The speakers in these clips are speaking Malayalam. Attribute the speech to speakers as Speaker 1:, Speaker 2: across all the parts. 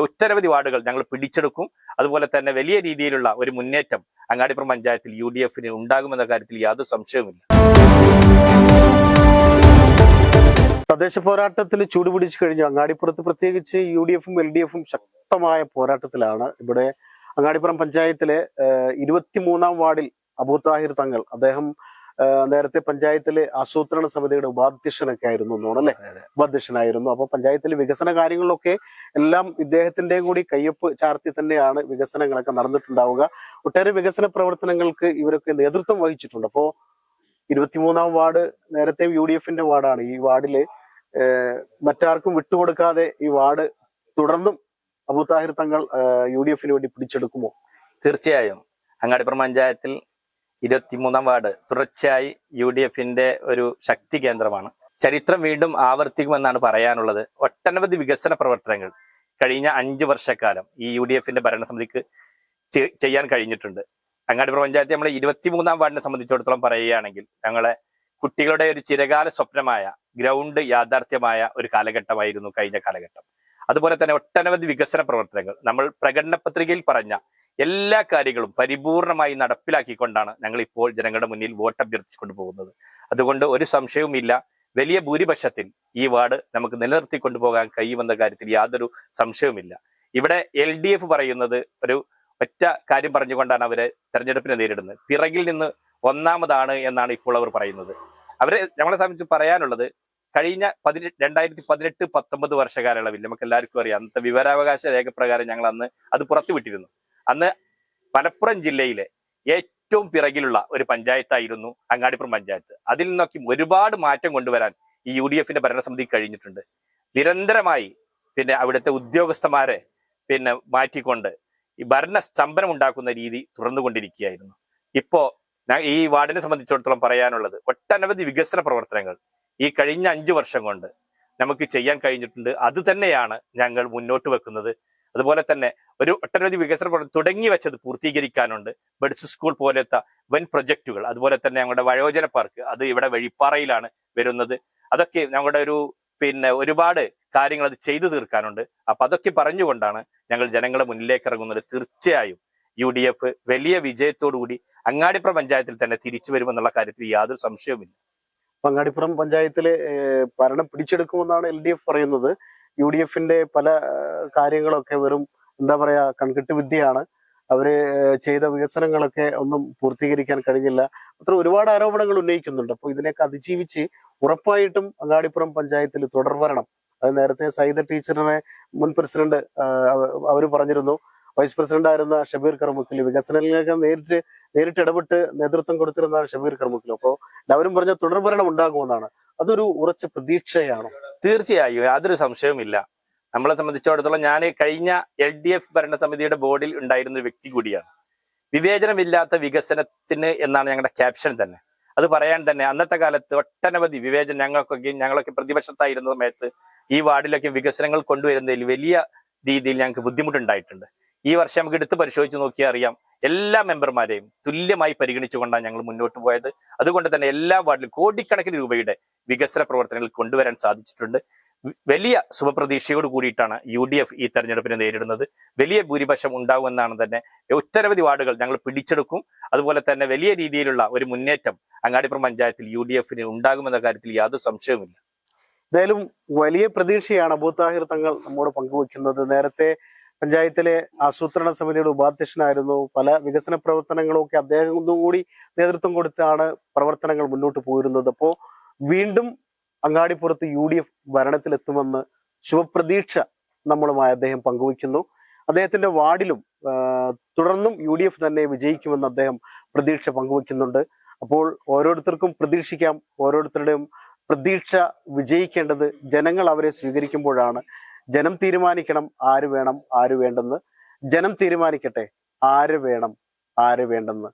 Speaker 1: ഒട്ടനവധി വാർഡുകൾ ഞങ്ങൾ പിടിച്ചെടുക്കും. അതുപോലെ തന്നെ വലിയ രീതിയിലുള്ള ഒരു മുന്നേറ്റം അങ്ങാടിപ്പുറം പഞ്ചായത്തിൽ യു ഡി എഫിന് ഉണ്ടാകുമെന്ന കാര്യത്തിൽ യാതൊരു സംശയവുമില്ല.
Speaker 2: തദ്ദേശ പോരാട്ടത്തിൽ ചൂടുപിടിച്ചു കഴിഞ്ഞു. അങ്ങാടിപ്പുറത്ത് പ്രത്യേകിച്ച് യു ഡി എഫും എൽ ഡി എഫും ശക്തമായ പോരാട്ടത്തിലാണ് ഇവിടെ അങ്ങാടിപ്പുറം പഞ്ചായത്തിലെ ഇരുപത്തിമൂന്നാം വാർഡിൽ അബൂ താഹിർ തങ്ങൾ. അദ്ദേഹം നേരത്തെ പഞ്ചായത്തിലെ ആസൂത്രണ സമിതിയുടെ ഉപാധ്യക്ഷനൊക്കെ ആയിരുന്നു തോന്നല്ലേ ഉപാധ്യക്ഷനായിരുന്നു. അപ്പൊ പഞ്ചായത്തിലെ വികസന കാര്യങ്ങളിലൊക്കെ എല്ലാം ഇദ്ദേഹത്തിന്റെയും കൂടി കയ്യൊപ്പ് ചാർത്തി തന്നെയാണ് വികസനങ്ങളൊക്കെ നടന്നിട്ടുണ്ടാവുക. ഒട്ടേറെ വികസന പ്രവർത്തനങ്ങൾക്ക് ഇവരൊക്കെ നേതൃത്വം വഹിച്ചിട്ടുണ്ട്. അപ്പോ ഇരുപത്തിമൂന്നാം വാർഡ് നേരത്തെ യു ഡി എഫിന്റെ വാർഡാണ്. ഈ വാർഡിൽ മറ്റാർക്കും വിട്ടുകൊടുക്കാതെ ഈ വാർഡ് തുടർന്നും അബു താഹിർ തങ്ങൾ യു ഡി എഫിന് വേണ്ടി പിടിച്ചെടുക്കുമോ?
Speaker 1: തീർച്ചയായും. അങ്ങാടിപ്പുറം പഞ്ചായത്തിൽ ഇരുപത്തിമൂന്നാം വാർഡ് തുടർച്ചയായി യു ഡി എഫിന്റെ ഒരു ശക്തി കേന്ദ്രമാണ്. ചരിത്രം വീണ്ടും ആവർത്തിക്കുമെന്നാണ് പറയാനുള്ളത്. ഒട്ടനവധി വികസന പ്രവർത്തനങ്ങൾ കഴിഞ്ഞ അഞ്ചു വർഷക്കാലം ഈ യു ഡി എഫിന്റെ ഭരണസമിതിക്ക് ചെയ്യാൻ കഴിഞ്ഞിട്ടുണ്ട്. അങ്ങാടിപ്പുറം പഞ്ചായത്ത് നമ്മൾ ഇരുപത്തിമൂന്നാം വാർഡിനെ സംബന്ധിച്ചിടത്തോളം പറയുകയാണെങ്കിൽ ഞങ്ങളെ കുട്ടികളുടെ ഒരു ചിരകാല സ്വപ്നമായ ഗ്രൗണ്ട് യാഥാർത്ഥ്യമായ ഒരു കാലഘട്ടമായിരുന്നു കഴിഞ്ഞ കാലഘട്ടം. അതുപോലെ തന്നെ ഒട്ടനവധി വികസന പ്രവർത്തനങ്ങൾ. നമ്മൾ പ്രകടന പത്രികയിൽ പറഞ്ഞ എല്ലാ കാര്യങ്ങളും പരിപൂർണമായി നടപ്പിലാക്കിക്കൊണ്ടാണ് ഞങ്ങൾ ഇപ്പോൾ ജനങ്ങളുടെ മുന്നിൽ വോട്ട് അഭ്യർത്ഥിച്ചുകൊണ്ട് പോകുന്നത്. അതുകൊണ്ട് ഒരു സംശയവുമില്ല. വലിയ ഭൂരിപക്ഷത്തിൽ ഈ വാർഡ് നമുക്ക് നിലനിർത്തി കൊണ്ടുപോകാൻ കഴിയുമെന്ന കാര്യത്തിൽ യാതൊരു സംശയവുമില്ല. ഇവിടെ എൽ ഡി എഫ് പറയുന്നത് ഒരു ഒറ്റ കാര്യം പറഞ്ഞുകൊണ്ടാണ് അവരെ തെരഞ്ഞെടുപ്പിനെ നേരിടുന്നത്. പിറകിൽ നിന്ന് ഒന്നാമതാണ് എന്നാണ് ഇപ്പോൾ അവർ പറയുന്നത്. അവരെ നമ്മളെ സംബന്ധിച്ച് പറയാനുള്ളത് കഴിഞ്ഞ പതിനെട്ട് രണ്ടായിരത്തി പതിനെട്ട് പത്തൊമ്പത് വർഷ കാലയളവിൽ നമുക്ക് എല്ലാവർക്കും അറിയാം അന്നത്തെ വിവരാവകാശ രേഖപ്രകാരം ഞങ്ങൾ അന്ന് അത് പുറത്തുവിട്ടിരുന്നു. അന്ന് മലപ്പുറം ജില്ലയിലെ ഏറ്റവും പിറകിലുള്ള ഒരു പഞ്ചായത്തായിരുന്നു അങ്ങാടിപ്പുറം പഞ്ചായത്ത്. അതിൽ നിന്നൊക്കെ ഒരുപാട് മാറ്റം കൊണ്ടുവരാൻ ഈ യു ഡി എഫിന്റെ ഭരണസമിതി കഴിഞ്ഞിട്ടുണ്ട്. നിരന്തരമായി പിന്നെ അവിടുത്തെ ഉദ്യോഗസ്ഥന്മാരെ പിന്നെ മാറ്റിക്കൊണ്ട് ഈ ഭരണ സ്തംഭനം ഉണ്ടാക്കുന്ന രീതി തുറന്നുകൊണ്ടിരിക്കുകയായിരുന്നു ഇപ്പോ ഈ വാർഡിനെ സംബന്ധിച്ചിടത്തോളം പറയാനുള്ളത് ഒട്ടനവധി വികസന പ്രവർത്തനങ്ങൾ ഈ കഴിഞ്ഞ അഞ്ചു വർഷം കൊണ്ട് നമുക്ക് ചെയ്യാൻ കഴിഞ്ഞിട്ടുണ്ട്. അത് തന്നെയാണ് ഞങ്ങൾ മുന്നോട്ട് വെക്കുന്നത്. അതുപോലെ തന്നെ ഒരു ഒട്ടനവധി വികസന പ്രവർത്തനം തുടങ്ങി വെച്ചത് പൂർത്തീകരിക്കാനുണ്ട്. ബഡ്സ് സ്കൂൾ പോലത്തെ വൻ പ്രൊജക്ടുകൾ. അതുപോലെ തന്നെ ഞങ്ങളുടെ വയോജന പാർക്ക് അത് ഇവിടെ വഴിപ്പാറയിലാണ് വരുന്നത്. അതൊക്കെ ഞങ്ങളുടെ ഒരു പിന്നെ ഒരുപാട് കാര്യങ്ങൾ അത് ചെയ്തു തീർക്കാനുണ്ട്. അപ്പൊ അതൊക്കെ പറഞ്ഞുകൊണ്ടാണ് ഞങ്ങൾ ജനങ്ങളെ മുന്നിലേക്ക് ഇറങ്ങുന്നത്. തീർച്ചയായും യു ഡി എഫ് വലിയ വിജയത്തോടുകൂടി അങ്ങാടിപ്പുറം പഞ്ചായത്തിൽ തന്നെ തിരിച്ചു വരുമെന്നുള്ള കാര്യത്തിൽ യാതൊരു സംശയവുമില്ല.
Speaker 2: അങ്ങാടിപ്പുറം പഞ്ചായത്തിലെ ഭരണം പിടിച്ചെടുക്കുമെന്നാണ് എൽ ഡി എഫ് പറയുന്നത്. യു ഡി എഫിന്റെ പല കാര്യങ്ങളൊക്കെ വെറും എന്താ പറയാ കൺകെട്ട് വിദ്യയാണ്. അവർ ചെയ്ത വികസനങ്ങളൊക്കെ ഒന്നും പൂർത്തീകരിക്കാൻ കഴിഞ്ഞില്ല. അത്ര ഒരുപാട് ആരോപണങ്ങൾ ഉന്നയിക്കുന്നുണ്ട്. അപ്പോൾ ഇതിനെയൊക്കെ അതിജീവിച്ച് ഉറപ്പായിട്ടും അങ്ങാടിപ്പുറം പഞ്ചായത്തിൽ തുടർ വരണം അത് നേരത്തെ സൈത ടീച്ചറിനെ മുൻ പ്രസിഡന്റ് അവർ പറഞ്ഞിരുന്നു. വൈസ് പ്രസിഡന്റ് ആയിരുന്ന ഷബീർ കർമുക്കിൽ വികസനങ്ങളിലേക്ക് നേരിട്ട് നേരിട്ട് ഇടപെട്ട് നേതൃത്വം കൊടുത്തിരുന്ന ഷബീർ കർമുക്കിൽ. അപ്പോൾ എല്ലാവരും പറഞ്ഞ തുടർഭരണം ഉണ്ടാകുമെന്നാണ്. അതൊരു ഉറച്ച പ്രതീക്ഷയാണോ?
Speaker 1: തീർച്ചയായും. യാതൊരു സംശയവുമില്ല. നമ്മളെ സംബന്ധിച്ചിടത്തോളം ഞാൻ കഴിഞ്ഞ എൽ ഡി എഫ് ഭരണസമിതിയുടെ ബോർഡിൽ ഉണ്ടായിരുന്ന വ്യക്തി കൂടിയാണ്. വിവേചനമില്ലാത്ത വികസനത്തിന് എന്നാണ് ഞങ്ങളുടെ ക്യാപ്ഷൻ തന്നെ. അത് പറയാൻ തന്നെ അന്നത്തെ കാലത്ത് ഒട്ടനവധി വിവേചനം ഞങ്ങൾക്കൊക്കെ ഞങ്ങളൊക്കെ പ്രതിപക്ഷത്തായിരുന്ന സമയത്ത് ഈ വാർഡിലൊക്കെ വികസനങ്ങൾ കൊണ്ടുവരുന്നതിൽ വലിയ രീതിയിൽ ഞങ്ങൾക്ക് ബുദ്ധിമുട്ടുണ്ടായിട്ടുണ്ട്. ഈ വർഷം നമുക്ക് എടുത്ത് പരിശോധിച്ച് നോക്കിയാൽ അറിയാം. എല്ലാ മെമ്പർമാരെയും തുല്യമായി പരിഗണിച്ചുകൊണ്ടാണ് ഞങ്ങൾ മുന്നോട്ട് പോയത്. അതുകൊണ്ട് തന്നെ എല്ലാ വാർഡിലും കോടിക്കണക്കിന് രൂപയുടെ വികസന പ്രവർത്തനങ്ങൾ കൊണ്ടുവരാൻ സാധിച്ചിട്ടുണ്ട്. വലിയ ശുഭപ്രതീക്ഷയോട് കൂടിയിട്ടാണ് യു ഡി എഫ് ഈ തെരഞ്ഞെടുപ്പിനെ നേരിടുന്നത്. വലിയ ഭൂരിപക്ഷം ഉണ്ടാകുമെന്നാണ് തന്നെ ഒട്ടനവധി വാർഡുകൾ ഞങ്ങൾ പിടിച്ചെടുക്കും. അതുപോലെ തന്നെ വലിയ രീതിയിലുള്ള ഒരു മുന്നേറ്റം അങ്ങാടിപ്പുറം പഞ്ചായത്തിൽ യു ഡി എഫിന് ഉണ്ടാകുമെന്ന കാര്യത്തിൽ യാതൊരു സംശയവുമില്ല.
Speaker 2: എന്തായാലും വലിയ പ്രതീക്ഷയാണ് അബൂത്താഹിർ തങ്ങൾ നമ്മോട് പങ്കുവെക്കുന്നത്. നേരത്തെ പഞ്ചായത്തിലെ ആസൂത്രണ സമിതിയുടെ ഉപാധ്യക്ഷനായിരുന്നു. പല വികസന പ്രവർത്തനങ്ങളും ഒക്കെ അദ്ദേഹം കൂടി നേതൃത്വം കൊടുത്താണ് പ്രവർത്തനങ്ങൾ മുന്നോട്ട് പോയിരുന്നത്. അപ്പോ വീണ്ടും അങ്ങാടിപ്പുറത്ത് യു ഡി എഫ് ഭരണത്തിലെത്തുമെന്ന് ശുഭപ്രതീക്ഷ നമ്മളുമായി അദ്ദേഹം പങ്കുവയ്ക്കുന്നു. അദ്ദേഹത്തിന്റെ വാർഡിലും തുടർന്നും യു ഡി എഫ് തന്നെ വിജയിക്കുമെന്ന് അദ്ദേഹം പ്രതീക്ഷ പങ്കുവയ്ക്കുന്നുണ്ട്. അപ്പോൾ ഓരോരുത്തർക്കും പ്രതീക്ഷിക്കാം. ഓരോരുത്തരുടെയും പ്രതീക്ഷ വിജയിക്കേണ്ടത് ജനങ്ങൾ അവരെ സ്വീകരിക്കുമ്പോഴാണ്. ജനം തീരുമാനിക്കണം ആര് വേണം ആര് വേണ്ടെന്ന്. ജനം തീരുമാനിക്കട്ടെ ആര് വേണം ആര് വേണ്ടെന്ന്.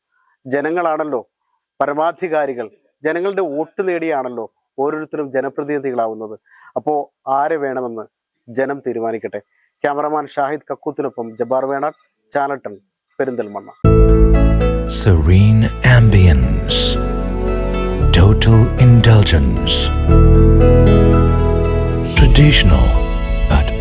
Speaker 2: ജനങ്ങളാണല്ലോ പരമാധികാരികൾ. ജനങ്ങളുടെ വോട്ട് നേടിയാണല്ലോ ഓരോരുത്തരും ജനപ്രതിനിധികളാവുന്നത്. അപ്പോ ആര് വേണമെന്ന് ജനം തീരുമാനിക്കട്ടെ. ക്യാമറമാൻ ഷാഹിദ് കക്കൂത്തിനൊപ്പം Jabar Venad ചാനട്ടൻ Perinthalmanna.
Speaker 3: Total indulgence, traditional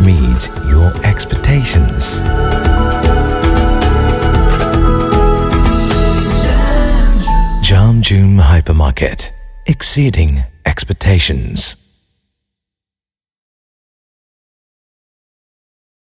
Speaker 3: meet your expectations. Jamjoom Hypermarket exceeding expectations.